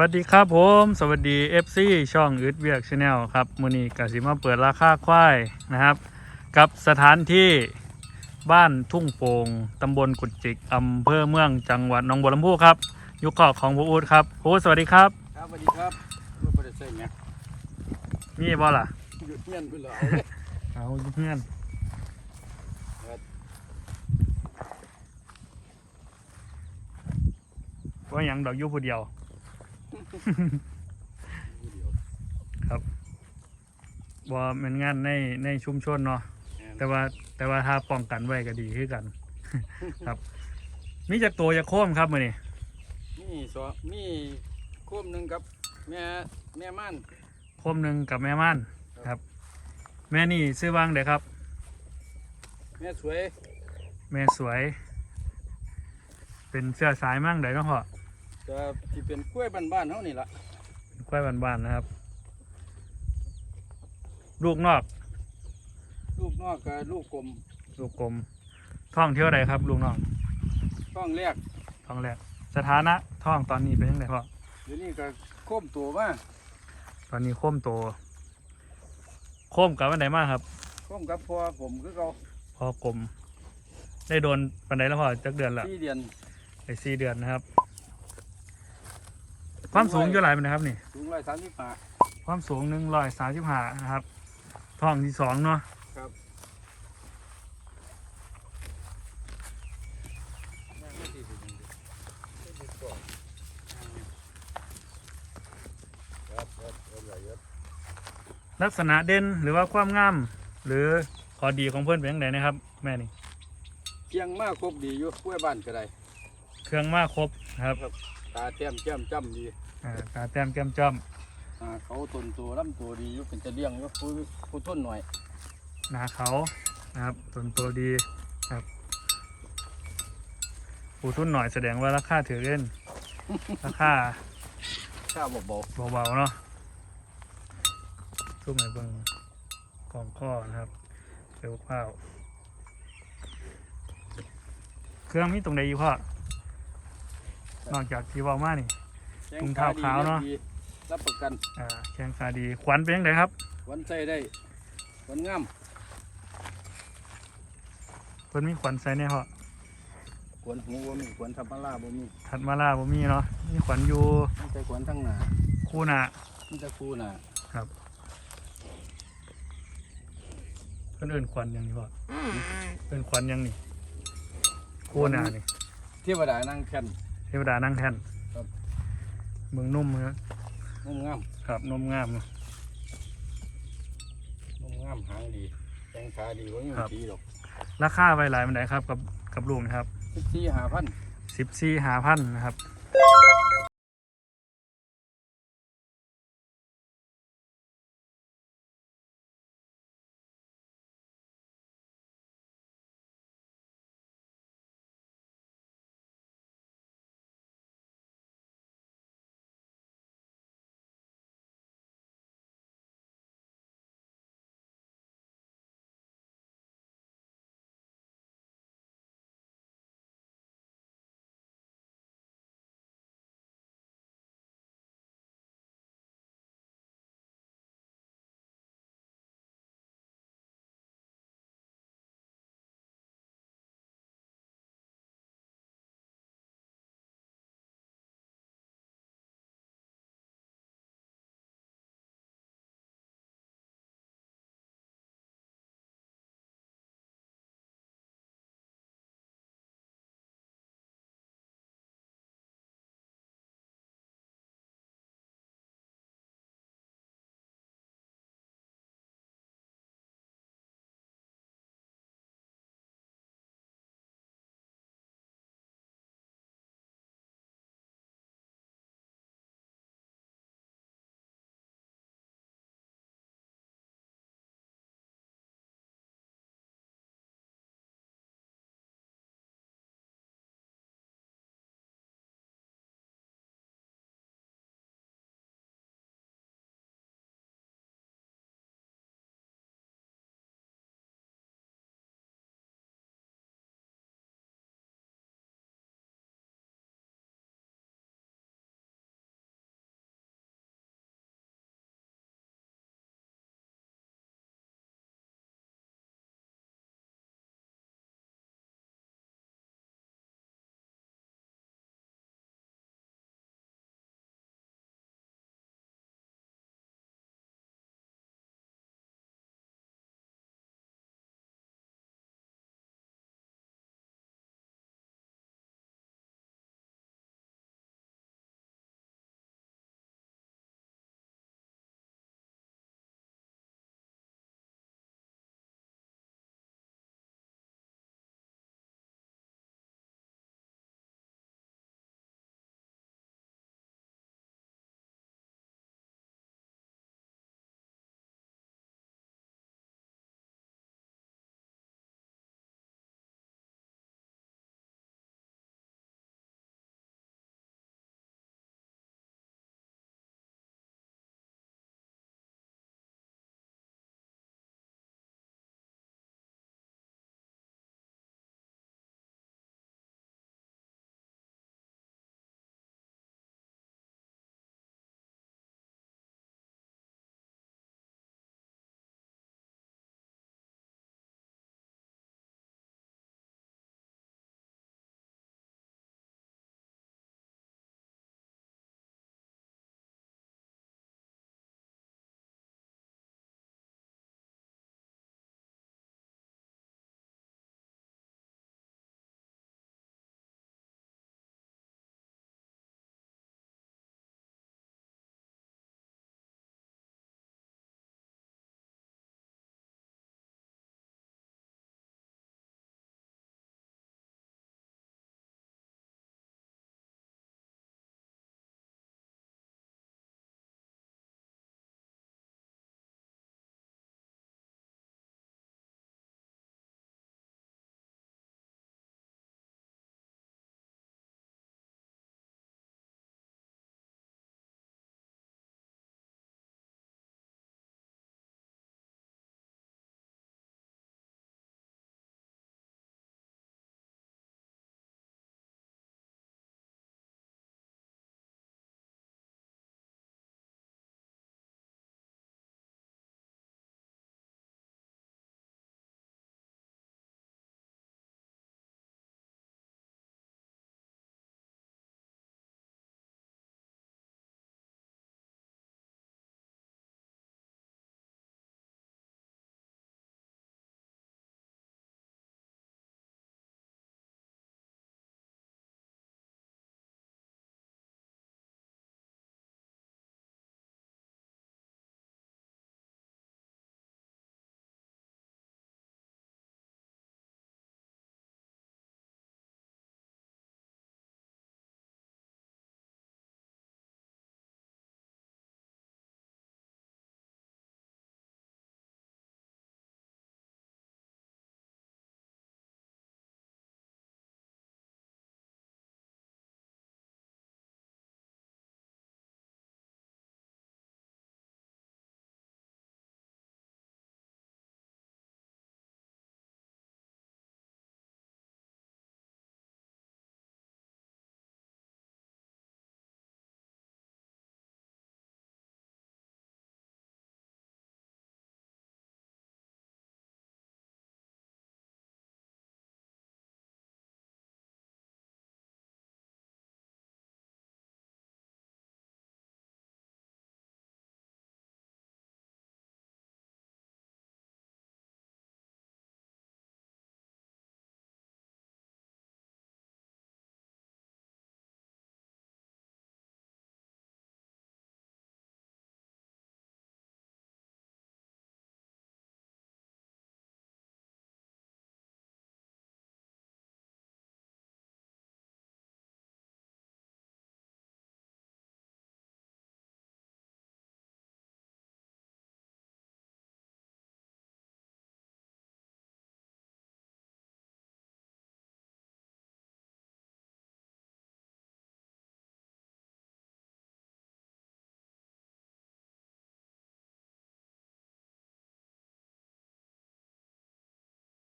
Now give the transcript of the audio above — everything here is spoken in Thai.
วัสดีครับผม สวัสดี FC ช่องอึดเวียกชาแนลครับมือนี้กสิมาเปิดราคาควายนะครับ กับสถานที่บ้านทุ่งโป่งตำบลกุดจิกอำเภอเมืองจังหวัดหนองบัวลำพูครับอยุคขอบของผู้อูดครับผู้อูดสวัสดีครับครับสวัสดีครับรูปบริษัทเนี่ยมีบ่ล่ะหยุดเงี้ยนไปเลยเอาเพื่อนว่าหยังดอกอยุผู้เดียว ว่ามันงานในในชุมชนเนาะแต่ว่าแต่ว่าถ้าป้องกันไว้ก็ดีขึ้นกัน ครับ มีจากตัวจากโค้มครับมือนี่มีสอมีโคมหนึ่งกับ แม่แม่ม่านโค้มหนึ่งกับแม่ม่านครับ แม่นี่ซื้อว่างเด้ครับ แม่สวย แม่สวย เป็นเสื้อสายมั่งเด้ก็พอ จะที่เป็นกล้วยบ้านๆเฮานี่ล่ะควายบ้านๆนะครับ ลูกนอก ลูกนอกกับลูกกลมลูกกลมท้องเที่ยวใดครับ ลูกนอกท้องแรกท้องแรกสถานะท้องตอนนี้เป็นยังไงพ่อเดี๋ยวนี้ก็โคมตัวมาตอนนี้โค้มโตโค้มกับวันไหนมากครับ โคมกับพ่อผมคือเขาพอกลม ได้โดนปันไดแล้วพอจักเดือนละสี่เดือนไปสี่เดือนนะครับ ความสูงอยู่หลายเป็นนะครับนี่ สูงร้อยสามสิบห้าความสูงหนึ่งร้อยสามสิบห้านะครับท้องที่สองเนาะครับครับครับครับลักษณะเด่นหรือว่าความงาม หรือข้อดีของเพื่อนเป็นยังไงนะครับ แม่นี่เคียงมากครบดีอยู่กล้วยบ้านก็ได้ เครื่องมากครบนะครับ ตาแต้มแก้มจ้ำดีอ่าตาแต้มแก้มจ้อมอ่าเขาตนตัวลำตัวดีอยู่เป็นจะเลี้ยงอยู่ผู้ผู้ทนหน่อยหนาเขานะครับส่วนตัวดีครับปูทุนหน่อยแสดงว่าราคาถือเล่น ราคาข้าวเบาเบาๆเนาะสู้ไหนเบิ่งกล่องข้อนะครับเปลวข้าวเครื่องมีตรงใดอยู่พ่อ นอกจากที่เว่ามานี่ๆแข้ถุงเท้าขาวเนอะดีรับประกันอ่าแข้งขาดีขวัญเป็นยังไงครับวันใจได้วันงามเพิ่นมีขวัญใส่ในห่อขวนหูบ่มีขวนทับมาลาบ่มีถัดมาล่าบ่มีเนาะมีขวัญอยู่มีแต่ขวนทั้งหน้าคู่หน้ามีแต่คู่หน้าเพิ่นเอิ้นขวัญหยังนี่พ่อเอิ้นขวัญหยังนี่คู่หน้านี่ เทวดานั่งแค่น เทวดานั่งแท่นครับ เมืองนุ่มครับงามงามครับนุ่มงามเนอะงามงามหางดีแข้งขาดีบ่มีครับสีดอกราคาไว้หลายมันไดครับกับกับลูกนะครับสิบสี่ห้าพันสิบสี่หาพันนะครับ